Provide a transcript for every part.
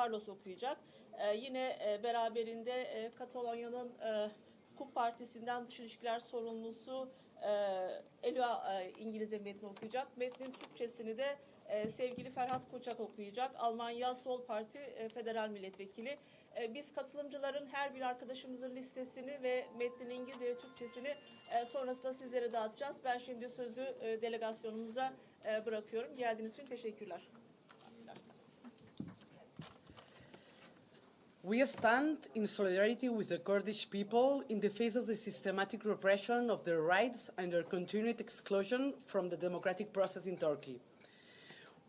Carlos okuyacak. E, yine e, beraberinde e, Katalonya'nın e, KUP Partisi'nden dış ilişkiler sorumlusu e, Elua e, İngilizce metni okuyacak. Metnin Türkçesini de e, sevgili Ferhat Koçak okuyacak. Almanya Sol Parti e, Federal Milletvekili. E, biz katılımcıların her bir arkadaşımızın listesini ve metnin İngilizce ve Türkçesini e, sonrasında sizlere dağıtacağız. Ben şimdi sözü e, delegasyonumuza e, bırakıyorum. Geldiğiniz için teşekkürler. We stand in solidarity with the Kurdish people in the face of the systematic repression of their rights and their continued exclusion from the democratic process in Turkey.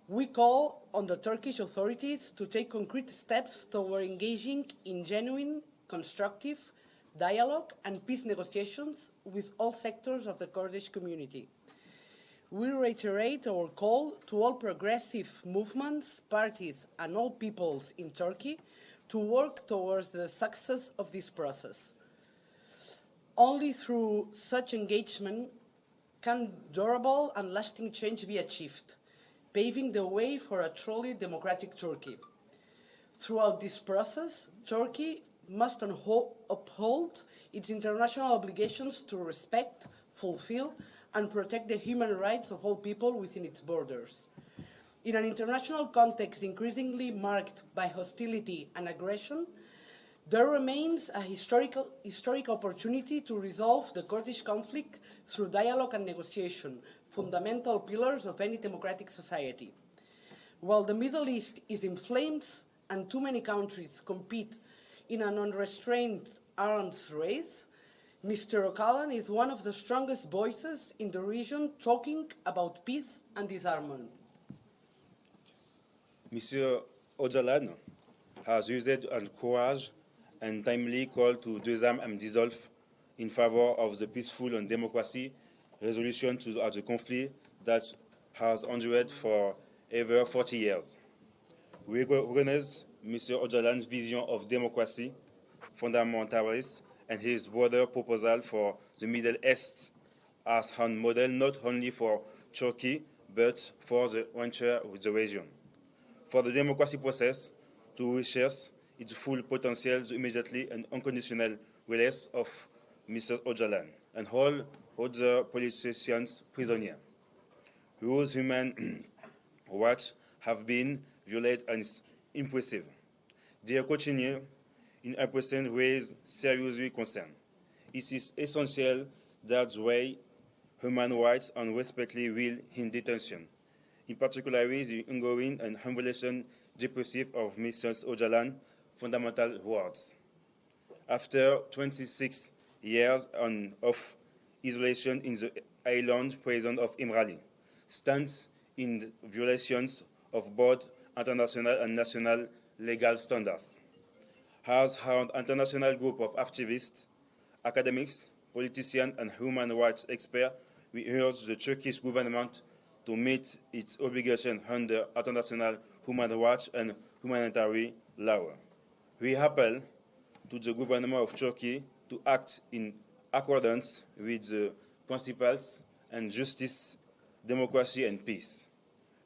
We call on the Turkish authorities to take concrete steps toward engaging in genuine, constructive dialogue and peace negotiations with all sectors of the Kurdish community. We reiterate our call to all progressive movements, parties, and all peoples in Turkey to work towards the success of this process. Only through such engagement can durable and lasting change be achieved, paving the way for a truly democratic Turkey. Throughout this process, Turkey must uphold its international obligations to respect, fulfill, and protect the human rights of all people within its borders. In an international context increasingly marked by hostility and aggression, there remains a historical, historic opportunity to resolve the Kurdish conflict through dialogue and negotiation, fundamental pillars of any democratic society. While the Middle East is in flames and too many countries compete in an unrestrained arms race, Mr. O'Callaghan is one of the strongest voices in the region talking about peace and disarmament. Monsieur Öcalan has used and courage and timely call to disarm and dissolve in favor of the peaceful and democracy resolution to the, conflict that has endured for over 40 years. We recognize Mr. Öcalan's vision of democracy, fundamentalist, and his broader proposal for the Middle East as a model not only for Turkey but for the entire region for the democracy process to reach its full potential the immediately and unconditional release of Mr. Öcalan and all other politicians prisoners whose human rights have been violated and is impressive. They continue in a person raise seriously concern. It is essential that the way human rights and respectfully will in detention in particular the ongoing and humiliation depressive of Mrs. Ojalan fundamental words. After 26 years on, of isolation in the island prison of Imrali, stands in violations of both international and national legal standards. Has an international group of activists, academics, politicians, and human rights experts, we urge the Turkish government to meet its obligation under international human rights and humanitarian law. We appeal to the government of Turkey to act in accordance with the principles and justice, democracy and peace.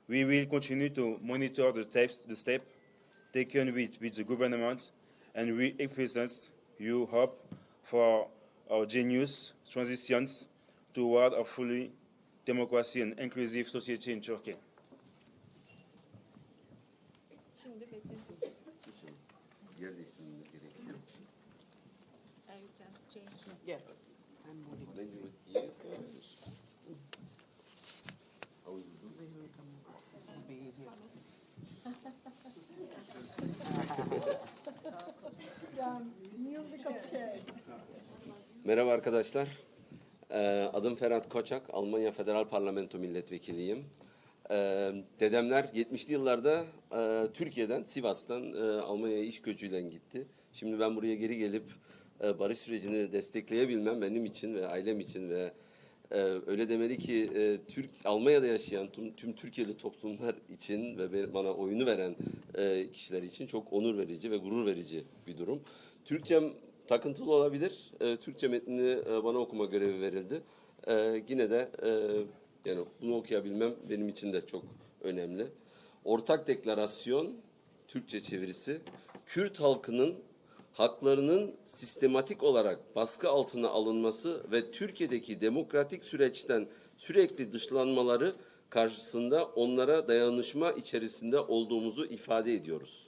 We will continue to monitor the steps, the step taken with, with the government and we represent you hope for our genius transitions toward a fully democracy and inclusive society in Turkey. Şimdi metnin Yer değiştirmemiz gerekiyor. And you can change. Yeah, I'm moving. Then you would you first. How will you do? It'll be easier. Merhaba arkadaşlar. Ee, Adım Ferhat Koçak, Almanya Federal Parlamento Milletvekiliyim. Ee, Dedemler 70'li yıllarda e, Türkiye'den, Sivas'tan e, Almanya'ya iş göçüyle gitti. Şimdi ben buraya geri gelip e, barış sürecini destekleyebilmem benim için ve ailem için ve öyle demeli ki Türk Almanya'da yaşayan tüm, tüm Türkiye'li toplumlar için ve bana oyunu veren kişiler için çok onur verici ve gurur verici bir durum. Türkçem takıntılı olabilir. E, Türkçe metnini e, bana okuma görevi verildi. E, yine de e, yani bunu okuyabilmem benim için de çok önemli. Ortak deklarasyon Türkçe çevirisi Kürt halkının haklarının sistematik olarak baskı altına alınması ve Türkiye'deki demokratik süreçten sürekli dışlanmaları karşısında onlara dayanışma içerisinde olduğumuzu ifade ediyoruz.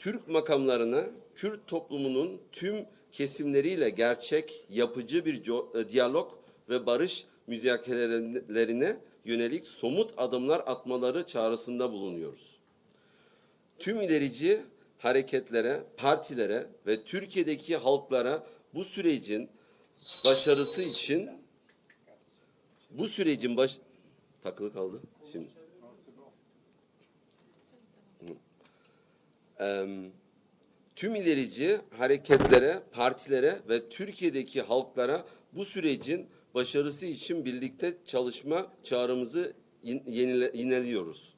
Türk makamlarına Kürt toplumunun tüm kesimleriyle gerçek, yapıcı bir e, diyalog ve barış müzakerelerine yönelik somut adımlar atmaları çağrısında bulunuyoruz. Tüm ilerici hareketlere, partilere ve Türkiye'deki halklara bu sürecin başarısı için bu sürecin baş takılı kaldı şimdi. Em, tüm ilerici hareketlere, partilere ve Türkiye'deki halklara bu sürecin başarısı için birlikte çalışma çağrımızı yineliyoruz.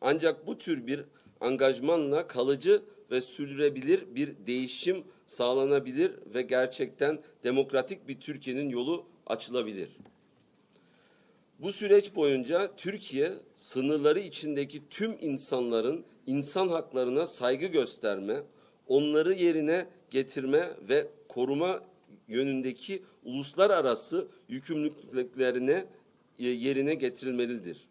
Ancak bu tür bir angajmanla kalıcı ve sürdürülebilir bir değişim sağlanabilir ve gerçekten demokratik bir Türkiye'nin yolu açılabilir. Bu süreç boyunca Türkiye sınırları içindeki tüm insanların insan haklarına saygı gösterme, onları yerine getirme ve koruma yönündeki uluslararası yükümlülüklerine e, yerine getirilmelidir.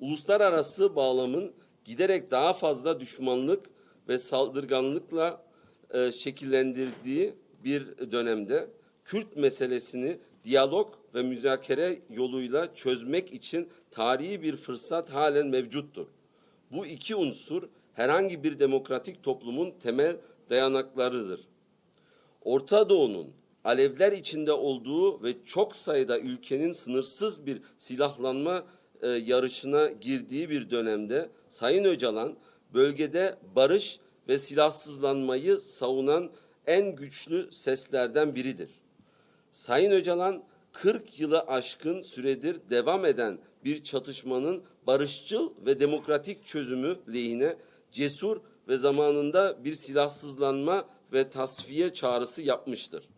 Uluslararası bağlamın giderek daha fazla düşmanlık ve saldırganlıkla e, şekillendirdiği bir dönemde Kürt meselesini diyalog ve müzakere yoluyla çözmek için tarihi bir fırsat halen mevcuttur. Bu iki unsur herhangi bir demokratik toplumun temel dayanaklarıdır. Orta Doğu'nun alevler içinde olduğu ve çok sayıda ülkenin sınırsız bir silahlanma e, yarışına girdiği bir dönemde Sayın Öcalan bölgede barış ve silahsızlanmayı savunan en güçlü seslerden biridir. Sayın Öcalan 40 yılı aşkın süredir devam eden bir çatışmanın barışçıl ve demokratik çözümü lehine cesur ve zamanında bir silahsızlanma ve tasfiye çağrısı yapmıştır.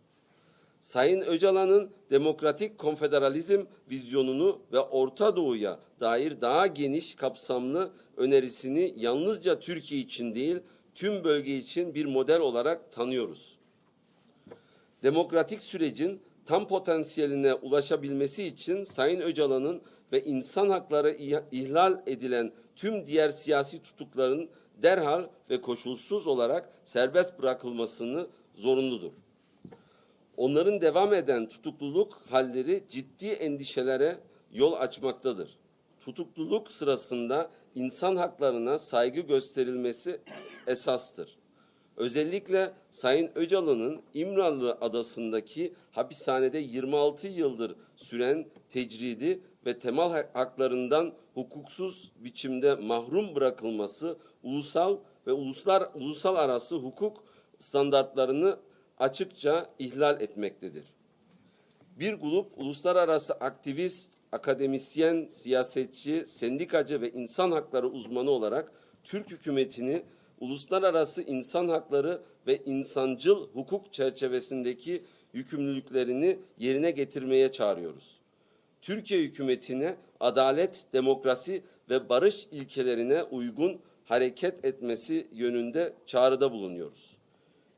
Sayın Öcalan'ın demokratik konfederalizm vizyonunu ve Orta Doğu'ya dair daha geniş kapsamlı önerisini yalnızca Türkiye için değil, tüm bölge için bir model olarak tanıyoruz. Demokratik sürecin tam potansiyeline ulaşabilmesi için Sayın Öcalan'ın ve insan hakları ih- ihlal edilen tüm diğer siyasi tutukların derhal ve koşulsuz olarak serbest bırakılmasını zorunludur. Onların devam eden tutukluluk halleri ciddi endişelere yol açmaktadır. Tutukluluk sırasında insan haklarına saygı gösterilmesi esastır. Özellikle Sayın Öcalan'ın İmralı Adası'ndaki hapishanede 26 yıldır süren tecridi ve temel ha- haklarından hukuksuz biçimde mahrum bırakılması ulusal ve uluslar ulusal arası hukuk standartlarını açıkça ihlal etmektedir. Bir grup uluslararası aktivist, akademisyen, siyasetçi, sendikacı ve insan hakları uzmanı olarak Türk hükümetini uluslararası insan hakları ve insancıl hukuk çerçevesindeki yükümlülüklerini yerine getirmeye çağırıyoruz. Türkiye hükümetine adalet, demokrasi ve barış ilkelerine uygun hareket etmesi yönünde çağrıda bulunuyoruz.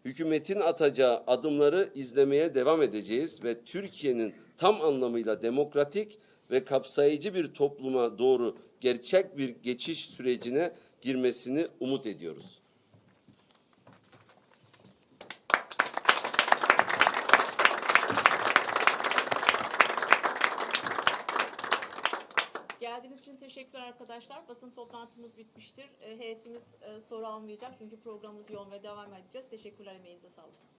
Hükümetin atacağı adımları izlemeye devam edeceğiz ve Türkiye'nin tam anlamıyla demokratik ve kapsayıcı bir topluma doğru gerçek bir geçiş sürecine girmesini umut ediyoruz. Geldiğiniz için teşekkürler arkadaşlar. Basın toplantımız bitmiştir. E, Heyetimiz e, soru almayacak çünkü programımız yoğun ve devam edeceğiz. Teşekkürler emeğinize sağlık.